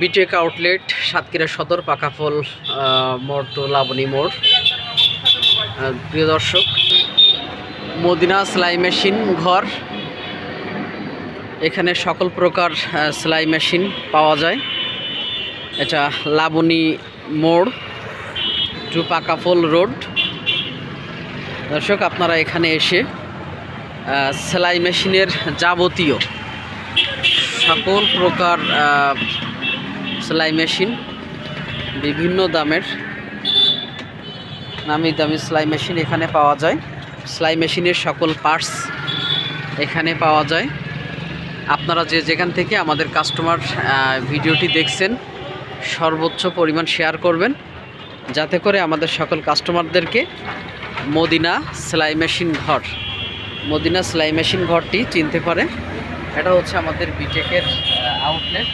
B Tech outlet Satkhira সদর, পাকাফল মোড় two Laboni মোড়। প্রিয় দর্শক, মদিনা সেলাই মেশিন ঘর। এখানে সকল প্রকার সেলাই মেশিন পাওয়া যায়। এটা লাবণী মোড়, টু পাকাফল রোড। দর্শক, আপনারা এখানে এসে সেলাই মেশিনের যাবতীয় সকল প্রকার সেলাই মেশিন, বিভিন্ন দামের নামি দামি সেলাই মেশিন এখানে পাওয়া যায়। সেলাই মেশিনের সকল পার্টস এখানে পাওয়া যায়। আপনারা যে যেখান থেকে আমাদের কাস্টমার ভিডিওটি দেখছেন, সর্বোচ্চ পরিমাণ শেয়ার করবেন। যাতে করে আমাদের সকল কাস্টমারদেরকে মদিনা সেলাই মেশিন ঘর, মদিনা সেলাই মেশিন ঘরটি চিনতে পারে। এটা হচ্ছে আমাদের বিটেকের আউটলেট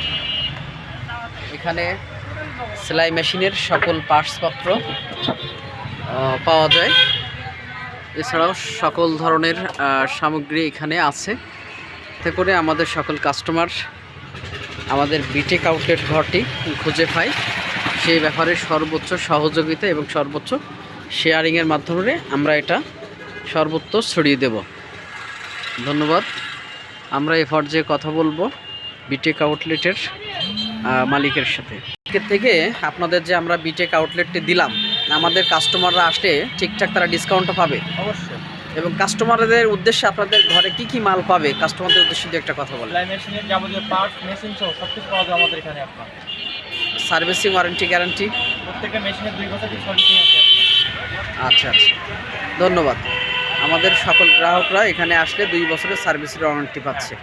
এখানে সেলাই মেশিনের সকল পার্টসপত্র পাওয়া যায়। এছাড়াও সকল ধরনের সামগ্রী এখানে আছে। এতে করে আমাদের সকল কাস্টমার আমাদের বিটেক আউটলেট ঘরটি খুঁজে পায়। সেই ব্যাপারে সর্বোচ্চ সহযোগিতা এবং সর্বোচ্চ শেয়ারিংয়ের মাধ্যমে আমরা এটা সর্বোচ্চ ছড়িয়ে দেব। ধন্যবাদ। আমরা এ পর্যায়ে কথা বলব বিটেক আউটলেটের মালিকের সাথে। এর থেকে আপনাদের যে আমরা বিটেক আউটলেটটি দিলাম আমাদের কাস্টমাররা আসলে ঠিকঠাক তারা ডিসকাউন্টও পাবে। অবশ্যই। এবং কাস্টমারদের উদ্দেশ্যে আপনাদের ঘরে কি কি মাল পাবে কাস্টমারদের উদ্দেশ্যে দু একটা কথা বলেন। মেশিনের যাবতীয় পার্টস মেশিন সহ সব কিছু পাওয়া যায় আমাদের এখানে আপনার। সার্ভিসিং ওয়ারেন্টি গ্যারান্টি প্রত্যেকটা মেশিনের দুই বছর কি সার্ভিসিং আছে আচ্ছা আচ্ছা। ধন্যবাদ। আমাদের সকল গ্রাহকরা এখানে আসলে দুই বছরের সার্ভিসের ওয়ারেন্টি পাচ্ছে।